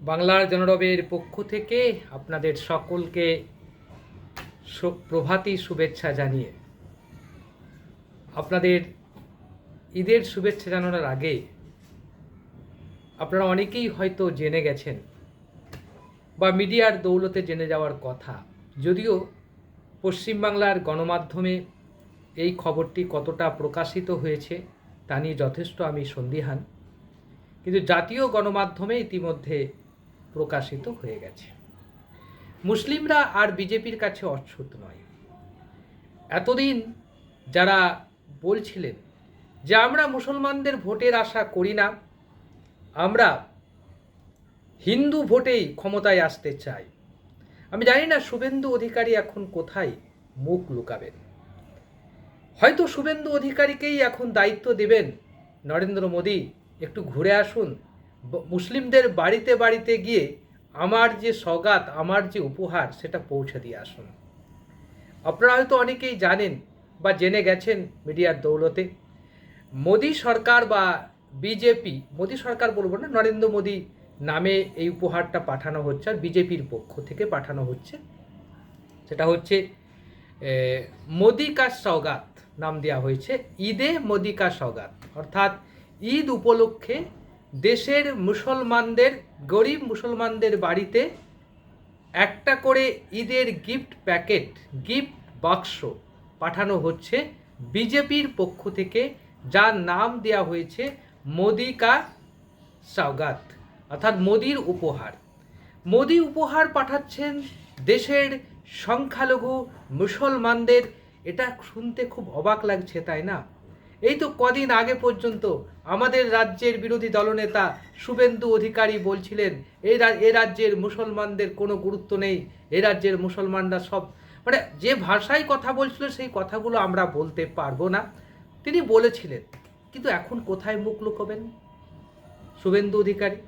বাংলার জনরবের পক্ষ থেকে আপনাদের সকলকে প্রভাতী শুভেচ্ছা জানিয়ে, আপনাদের ঈদের শুভেচ্ছা জানানোর আগে আপনারা অনেকেই হয়তো জেনে গেছেন বা মিডিয়ার দৌলতে জেনে যাওয়ার কথা, যদিও পশ্চিমবাংলার গণমাধ্যমে এই খবরটি কতটা প্রকাশিত হয়েছে তা নিয়ে যথেষ্ট আমি সন্দিহান। কিন্তু জাতীয় গণমাধ্যমে ইতিমধ্যে প্রকাশিত হয়ে গেছে। মুসলিমরা আর বিজেপির কাছে অচ্ছুত নয়। এতদিন যারা বলছিলেন যে আমরা মুসলমানদের ভোটের আশা করি না, আমরা হিন্দু ভোটেই ক্ষমতায় আসতে চাই। আমি জানি না শুভেন্দু অধিকারী এখন কোথায় মুখ লুকাবেন। হয়তো শুভেন্দু অধিকারীকেই এখন দায়িত্ব দেবেন নরেন্দ্র মোদী। একটু ঘুরে আসুন মুসলিমদের বাড়িতে বাড়িতে গিয়ে আমার যে সগাত আমার যে উপহার, সেটা পৌঁছে দিয়ে আসুন। আপনারা হয়তো অনেকেই জানেন বা জেনে গেছেন মিডিয়ার দৌলতে, মোদী সরকার বা বিজেপি, মোদী সরকার বলব না, নরেন্দ্র মোদী নামে এই উপহারটা পাঠানো হচ্ছে আর বিজেপির পক্ষ থেকে পাঠানো হচ্ছে। সেটা হচ্ছে মোদি কা নাম দেওয়া হয়েছে, ঈদে মোদি কা অর্থাৎ ঈদ উপলক্ষে দেশের মুসলমানদের, গরিব মুসলমানদের বাড়িতে একটা করে ঈদের গিফট প্যাকেট গিফট বাক্স পাঠানো হচ্ছে বিজেপির পক্ষ থেকে, যার নাম দেওয়া হয়েছে মোদি কা সৌগাত অর্থাৎ মোদির উপহার। মোদি উপহার পাঠাচ্ছেন দেশের সংখ্যালঘু মুসলমানদের। এটা শুনতে খুব অবাক লাগছে, তাই না? এই তো কদিন আগে পর্যন্ত আমাদের রাজ্যের বিরোধী দলনেতা শুভেন্দু অধিকারী বলছিলেন এই এ রাজ্যের মুসলমানদের কোনো গুরুত্ব নেই, এ রাজ্যের মুসলমানরা সব মানে যে ভাষায় কথা বলছিল সেই কথাগুলো আমরা বলতে পারব না। তিনি বলেছিলেন, কিন্তু এখন কোথায় মুখ লুকোবেন শুভেন্দু অধিকারী?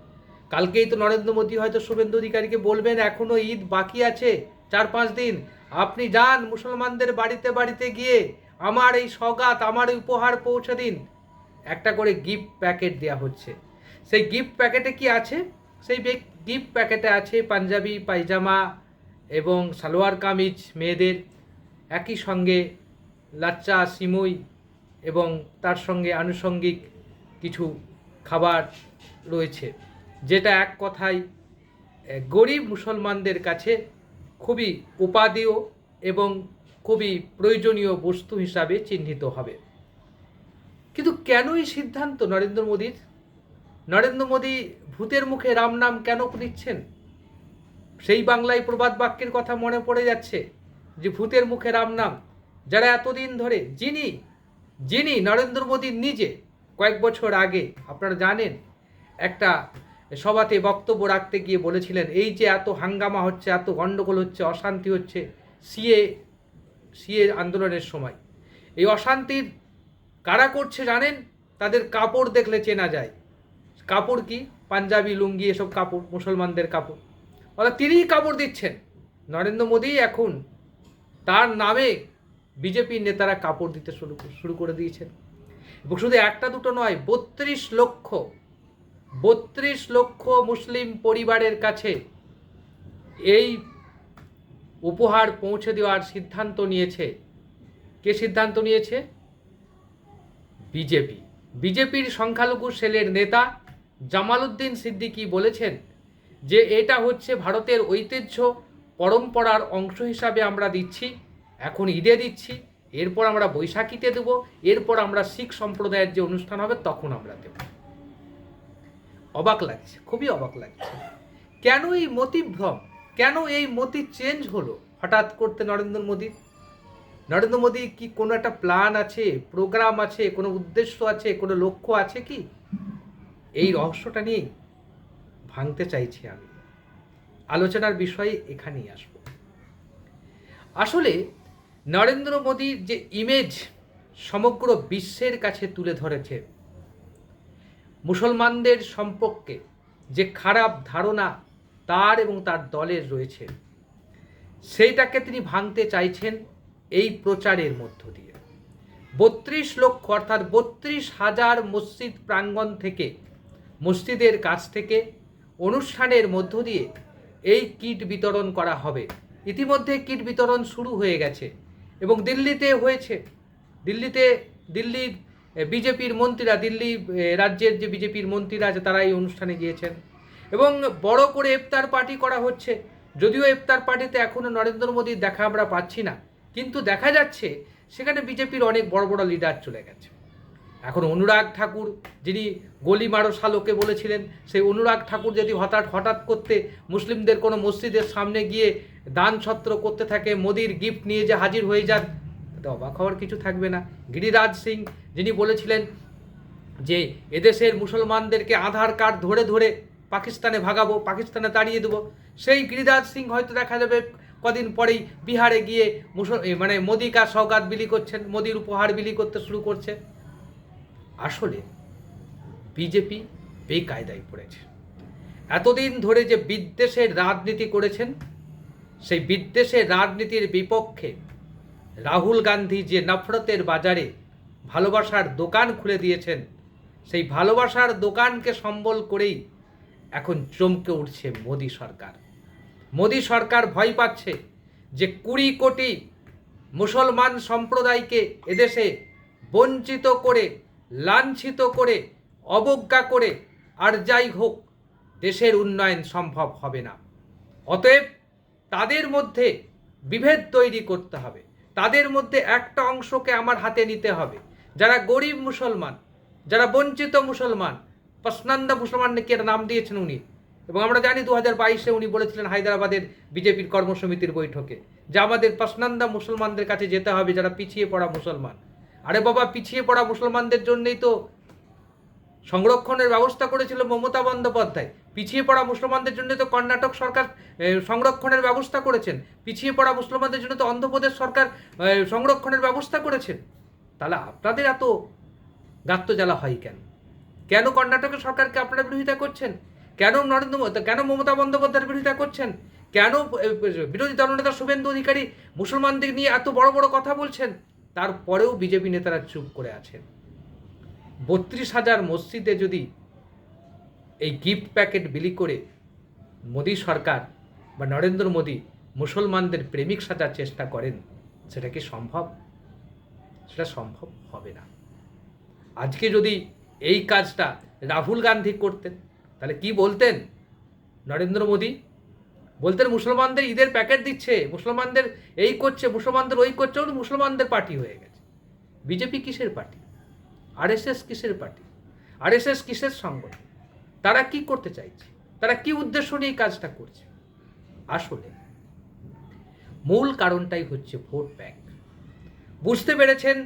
কালকেই তো নরেন্দ্র মোদী হয়তো শুভেন্দু অধিকারীকে বলবেন এখনও ঈদ বাকি আছে চার পাঁচ দিন আপনি যান মুসলমানদের বাড়িতে বাড়িতে গিয়ে আমার এই সগাত আমার এই উপহার পৌঁছে দিন। একটা করে গিফট প্যাকেট দেওয়া হচ্ছে। সেই গিফট প্যাকেটে কি আছে? সেই গিফট প্যাকেটে আছে পাঞ্জাবি, পায়জামা এবং সালোয়ার কামিজ মেয়েদের। একই সঙ্গে লাচ্চা, সিমুই এবং তার সঙ্গে আনুষঙ্গিক কিছু খাবার রয়েছে। যেটা এক কথায় গরিব মুসলমানদের কাছে খুবই উপাদেয় এবং খুবই প্রয়োজনীয় বস্তু হিসাবে চিহ্নিত হবে। কিন্তু কেন এই সিদ্ধান্ত নরেন্দ্র মোদীর? নরেন্দ্র মোদী ভূতের মুখে রাম নাম কেন নিচ্ছেন সেই বাংলায় প্রবাদ বাক্যের কথা মনে পড়ে যাচ্ছে যে ভূতের মুখে রাম নাম। যারা এতদিন ধরে, যিনি যিনি নরেন্দ্র মোদীর নিজে কয়েক বছর আগে, আপনারা জানেন, একটা সভাতে বক্তব্য রাখতে গিয়ে বলেছিলেন, এই যে এত হাঙ্গামা হচ্ছে, এত গণ্ডগোল হচ্ছে, অশান্তি হচ্ছে সিএ সিএ আন্দোলনের সময়, এই অশান্তির কারা করছে জানেন? তাদের কাপড় দেখলে চেনা যায়। কাপড় কি? পাঞ্জাবি, লুঙ্গি, এসব কাপড়, মুসলমানদের কাপড়। অর্থাৎ তিনিই কাপড় দিচ্ছেন। নরেন্দ্র মোদী এখন তার নামে বিজেপির নেতারা কাপড় দিতে শুরু শুরু করে দিয়েছেন। এবং শুধু একটা দুটো নয়, বত্রিশ লক্ষ বত্রিশ লক্ষ মুসলিম পরিবারের কাছে এই উপহার পৌঁছে দেওয়ার সিদ্ধান্ত নিয়েছে। কে সিদ্ধান্ত নিয়েছে? বিজেপি। বিজেপির সংখ্যালঘু সেলের নেতা জামালউদ্দিন সিদ্দিকী বলেছেন যে এটা হচ্ছে ভারতের ঐতিহ্য, পরম্পরার অংশ হিসাবে আমরা দিচ্ছি, এখন ঈদে দিচ্ছি, এরপর আমরা বৈশাখীতে দেব, এরপর আমরা শিখ সম্প্রদায়ের যে অনুষ্ঠান হবে তখন আমরা দেব। অবাক লাগছে, খুবই অবাক লাগছে। কেন এই মতিভ্রম? কেন এই মতি চেঞ্জ হলো? হঠাৎ করতে নরেন্দ্র মোদী? নরেন্দ্র মোদী কি কোনো একটা প্ল্যান আছে প্রোগ্রাম আছে, কোনো উদ্দেশ্য আছে, কোনো লক্ষ্য আছে কি? এই রহস্যটা নিয়েই ভাঙতে চাইছি আমি। আলোচনার বিষয়ে এখানেই আসব। আসলে নরেন্দ্র মোদীর যে ইমেজ সমগ্র বিশ্বের কাছে তুলে ধরেছে মুসলমানদের সম্পর্কে যে খারাপ ধারণা তার এবং তার দলের রয়েছে, সেইটাকে তিনি ভাঙতে চাইছেন এই প্রচারের মধ্য দিয়ে। বত্রিশ লক্ষ অর্থাৎ বত্রিশ হাজার মসজিদ প্রাঙ্গণ থেকে, মসজিদের কাছ থেকে অনুষ্ঠানের মধ্য দিয়ে এই কিট বিতরণ করা হবে। ইতিমধ্যে কিট বিতরণ শুরু হয়ে গেছে এবং দিল্লিতে হয়েছে। দিল্লিতে, দিল্লির বিজেপির মন্ত্রীরা দিল্লি রাজ্যের যে বিজেপির মন্ত্রীরা আছে, তারা এই অনুষ্ঠানে গিয়েছেন। এবং বড় করে ইফতার পার্টি করা হচ্ছে। যদিও ইফতার পার্টিতে এখনও নরেন্দ্র মোদীর দেখা আমরা পাচ্ছি না। কিন্তু দেখা যাচ্ছে, সেখানে বিজেপির অনেক বড় বড় লিডার চলে গেছে। এখন অনুরাগ ঠাকুর, যিনি গলি মারো শালোকে বলেছিলেন, সেই অনুরাগ ঠাকুর যদি হঠাৎ হঠাৎ করতে মুসলিমদের কোনো মসজিদের সামনে গিয়ে দান ছত্র করতে থাকে, মোদির গিফট নিয়ে যে হাজির হয়ে যান তাতে অবাক হওয়ার কিছু থাকবে না। গিরিরাজ সিং, যিনি বলেছিলেন যে এদেশের মুসলমানদেরকে আধার কার্ড ধরে ধরে পাকিস্তানে ভাগাবো, পাকিস্তানে তাড়িয়ে দেবো, সেই গিরিরাজ সিং হয়তো দেখা যাবে কদিন পরেই বিহারে গিয়ে মুসল মানে মোদিকা সৌগাত বিলি করছেন, মোদির উপহার বিলি করতে শুরু করছে। আসলে বিজেপি বেকায়দায় পড়েছে। এতদিন ধরে যে বিদ্বেষের রাজনীতি করেছেন, সেই বিদ্বেষের রাজনীতির বিপক্ষে রাহুল গান্ধী যে নফরতের বাজারে ভালোবাসার দোকান খুলে দিয়েছেন, সেই ভালোবাসার দোকানকে সম্বল করেই এখন চমকে উঠছে মোদী সরকার। মোদী সরকার ভয় পাচ্ছে যে কুড়ি কোটি মুসলমান সম্প্রদায়কে এদেশে বঞ্চিত করে, লাঞ্ছিত করে, অবজ্ঞা করে, আর যাই হোক, দেশের উন্নয়ন সম্ভব হবে না। অতএব তাদের মধ্যে বিভেদ তৈরি করতে হবে। তাদের মধ্যে একটা অংশকে আমার হাতে নিতে হবে। যারা গরিব মুসলমান, যারা বঞ্চিত মুসলমান পসনন্দা মুসলমান নাকি একটা নাম দিয়েছেন উনি? এবং আমরা জানি দু হাজার বাইশে উনি বলেছিলেন হায়দ্রাবাদের বিজেপির কর্মসমিতির বৈঠকে যে আমাদের পসনন্দা মুসলমানদের কাছে যেতে হবে, যারা পিছিয়ে পড়া মুসলমান। আরে বাবা, পিছিয়ে পড়া মুসলমানদের জন্যই তো সংরক্ষণের ব্যবস্থা করেছিল মমতা বন্দ্যোপাধ্যায়। পিছিয়ে পড়া মুসলমানদের জন্য তো কর্ণাটক সরকার সংরক্ষণের ব্যবস্থা করেছেন। পিছিয়ে পড়া মুসলমানদের জন্য তো অন্ধ্রপ্রদেশ সরকার সংরক্ষণের ব্যবস্থা করেছেন। তাহলে আপনাদের এত গাত্ত জ্বালা হয় কেন? কেন কর্ণাটকের সরকারকে আপনারা বিরোধিতা করছেন? কেন নরেন্দ্র মোদী কেন মমতা বন্দ্যোপাধ্যায়ের বিরোধিতা করছেন? কেন বিরোধী দলনেতা শুভেন্দু অধিকারী মুসলমানদের নিয়ে এত বড় বড় কথা বলছেন? তারপরেও বিজেপি নেতারা চুপ করে আছেন। বত্রিশ হাজার মসজিদে যদি এই গিফট প্যাকেট বিলি করে মোদী সরকার বা নরেন্দ্র মোদী মুসলমানদের প্রেমিক সাজার চেষ্টা করেন, সেটা কি সম্ভব? সেটা সম্ভব হবে না। আজকে যদি এই কাজটা রাহুল গান্ধী করতেন, তাহলে কি বলতেন নরেন্দ্র মোদী? বলতেন মুসলমানদের ঈদের প্যাকেট দিচ্ছে, মুসলমানদের এই করছে, মুসলমানদের ওই করছে মুসলমানদের পার্টি হয়ে গেছে। বিজেপি কিসের পার্টি আরএসএস কিসের পার্টি আরএসএস কিসের সংগঠন? তারা কি করতে চাইছে? তারা কি উদ্দেশ্য নিয়ে কাজটা করছে? আসলে, মূল কারণটাই হচ্ছে ভোট ব্যাংক। বুঝতে পেরেছেন?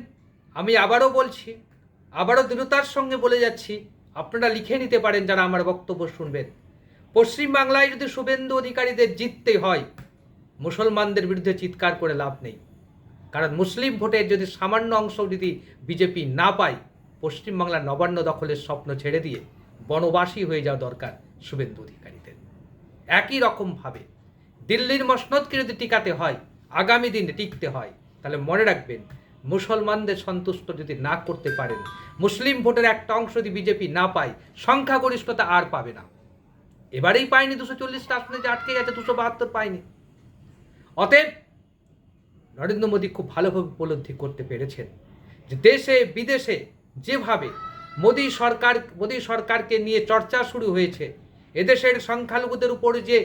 আমি আবারও বলছি, আবারও দৃঢ়তার সঙ্গে বলে যাচ্ছি, আপনারা লিখে নিতে পারেন যারা আমার বক্তব্য শুনবেন। পশ্চিমবাংলায় যদি শুভেন্দু অধিকারীদের জিততে হয়, মুসলমানদের বিরুদ্ধে চিৎকার করে লাভ নেই। কারণ মুসলিম ভোটের যদি সামান্য অংশ যদি বিজেপি না পায়, পশ্চিমবাংলার নবান্ন দখলের স্বপ্ন ছেড়ে দিয়ে বনবাসী হয়ে যাওয়া দরকার শুভেন্দু অধিকারীদের। একই রকমভাবে দিল্লির মসনদকে যদি টিকাতে হয়, আগামী দিনে টিকতে হয়, তাহলে মনে রাখবেন মুসলমানদের সন্তুষ্ট যদি না করতে পারেন, মুসলিম ভোটের একটা অংশ যদি বিজেপি না পায়, সংখ্যাগরিষ্ঠতা আর পাবে না। এবারেই পায়নি দুশো চল্লিশটা আসনে যে আটকে গেছে, দুশো বাহাত্তর পায়নি। অতএব নরেন্দ্র মোদী খুব ভালোভাবে উপলব্ধি করতে পেরেছেন যে দেশে, বিদেশে যেভাবে মোদী সরকার, মোদী সরকারকে নিয়ে চর্চা শুরু হয়েছে। এদেশের সংখ্যালঘুদের উপর যে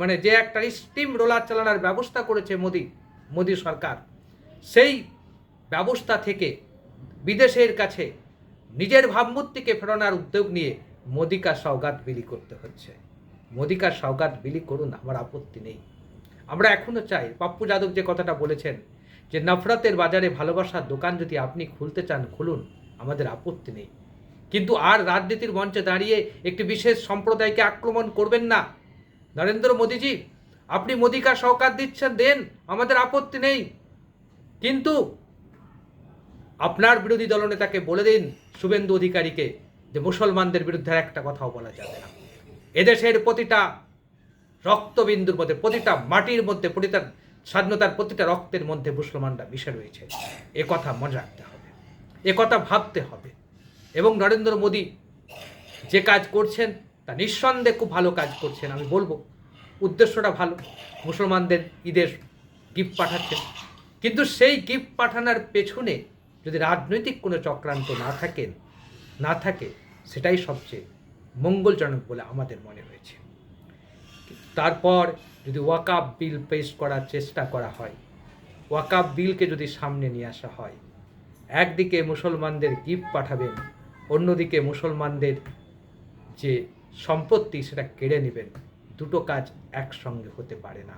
মানে যে একটা স্টিম রোলার চালানোর ব্যবস্থা করেছে মোদী মোদী সরকার, সেই ব্যবস্থা থেকে বিদেশের কাছে নিজের ভাবমূর্তিকে ফেরানোর উদ্যোগ নিয়ে মোদিকা সওগাত বিলি করতে হচ্ছে। মোদিকা সওগাত বিলি করুন, আমার আপত্তি নেই। আমরা এখনও চাই, পাপ্পু যাদব যে কথাটা বলেছেন, যে নফরতের বাজারে ভালোবাসার দোকান যদি আপনি খুলতে চান, খুলুন। আমাদের আপত্তি নেই। কিন্তু আর রাজনীতির মঞ্চে দাঁড়িয়ে একটি বিশেষ সম্প্রদায়কে আক্রমণ করবেন না। নরেন্দ্র মোদীজি, আপনি মোদিকা সহকার দিচ্ছেন, দেন, আমাদের আপত্তি নেই। কিন্তু আপনার বিরোধী দলনেতাকে বলে দিন শুভেন্দু অধিকারীকে যে মুসলমানদের বিরুদ্ধে একটা কথাও বলা যাবে না। এদেশের প্রতিটা রক্তবিন্দুর মধ্যে, প্রতিটা মাটির মধ্যে, প্রতিটা স্বাধীনতার প্রতিটা রক্তের মধ্যে মুসলমানরা মিশে রয়েছে। এ কথা মনে রাখতে হবে। কথা ভাবতে হবে। এবং নরেন্দ্র মোদী যে কাজ করছেন, তা নিঃসন্দেহে খুব ভালো কাজ করছেন, আমি বলব। উদ্দেশ্যটা ভালো। মুসলমানদের ঈদের গিফট পাঠাচ্ছেন। কিন্তু সেই গিফট পাঠানোর পেছনে যদি রাজনৈতিক কোনো চক্রান্ত না থাকেন না থাকে, সেটাই সবচেয়ে মঙ্গলজনক বলে আমাদের মনে হয়েছে। তারপর যদি ওয়াকাপ বিল পেশ করার চেষ্টা করা হয় ওয়াকাপ বিলকে যদি সামনে নিয়ে আসা হয় একদিকে মুসলমানদের গিফট পাঠাবেন, অন্যদিকে মুসলমানদের যে সম্পত্তি সেটা কেড়ে নেবেন। দুটো কাজ একসঙ্গে হতে পারে না।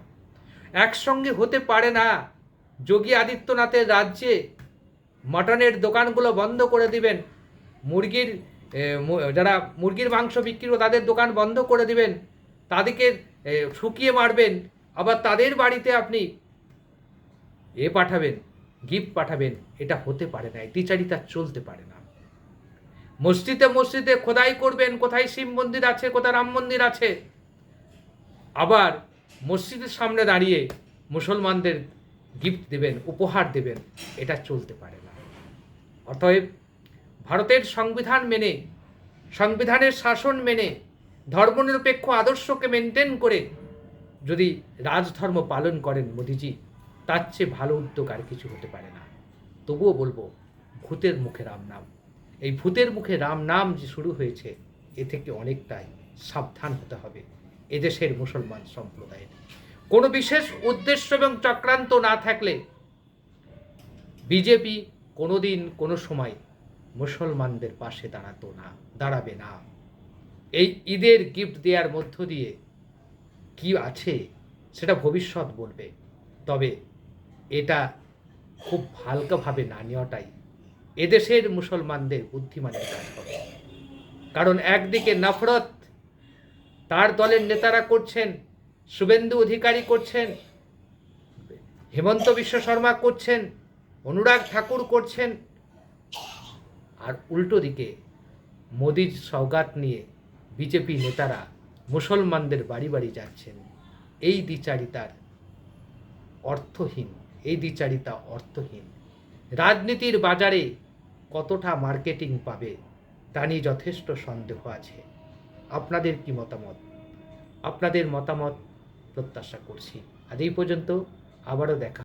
একসঙ্গে হতে পারে না। যোগী আদিত্যনাথের রাজ্যে মটনের দোকানগুলো বন্ধ করে দিবেন। মুরগির যারা মুরগির মাংস বিক্রি করে তাদের দোকান বন্ধ করে দিবেন। তাদেরকে শুকিয়ে মারবেন। আবার তাদের বাড়িতে আপনি এ পাঠাবেন। গিফট পাঠাবেন, এটা হতে পারে না টিচারিতা চলতে পারে না। মসজিদে মসজিদে খোদাই করবেন, কোথায় শিব মন্দির আছে, কোথায় রাম মন্দির আছে। আবার মসজিদের সামনে দাঁড়িয়ে মুসলমানদের গিফট দেবেন, উপহার দেবেন, এটা চলতে পারে না। অতএব ভারতের সংবিধান মেনে, সংবিধানের শাসন মেনে, ধর্মনিরপেক্ষ আদর্শকে মেনটেন করে যদি রাজধর্ম পালন করেন মোদিজি তার চেয়ে ভালো উদ্যোগ আর কিছু হতে পারে না। তবুও বলব, ভূতের মুখে রাম নাম। এই ভূতের মুখে রাম নাম যে শুরু হয়েছে, এ থেকে অনেকটাই সাবধান হতে হবে এদেশের মুসলমান সম্প্রদায়ের। কোনো বিশেষ উদ্দেশ্য এবং চক্রান্ত না থাকলে বিজেপি কোনোদিন কোনো সময় মুসলমানদের পাশে দাঁড়াতো না, দাঁড়াবে না। এই ঈদের গিফট দেওয়ার মধ্য দিয়ে কি আছে সেটা ভবিষ্যৎ বলবে। তবে এটা খুব হালকাভাবে না নেওয়াটাই এদেশের মুসলমানদের বুদ্ধিমানের কাজ হবে। কারণ একদিকে নফরত, তার দলের নেতারা করছেন, শুভেন্দু অধিকারী করছেন, হেমন্ত বিশ্ব শর্মা করছেন, অনুরাগ ঠাকুর করছেন, আর উল্টো দিকে মোদির সৌগাত নিয়ে বিজেপি নেতারা মুসলমানদের বাড়ি বাড়ি যাচ্ছেন। এই দ্বিচারিতার অর্থহীন। এই দ্বিচারিতা অর্থহীন। রাজনীতির বাজারে কতটা মার্কেটিং পাবে, তা নিয়ে যথেষ্ট সন্দেহ আছে। আপনাদের কি মতামত? আপনাদের মতামত প্রত্যাশা করছি। আজ এই পর্যন্ত, আবারও দেখা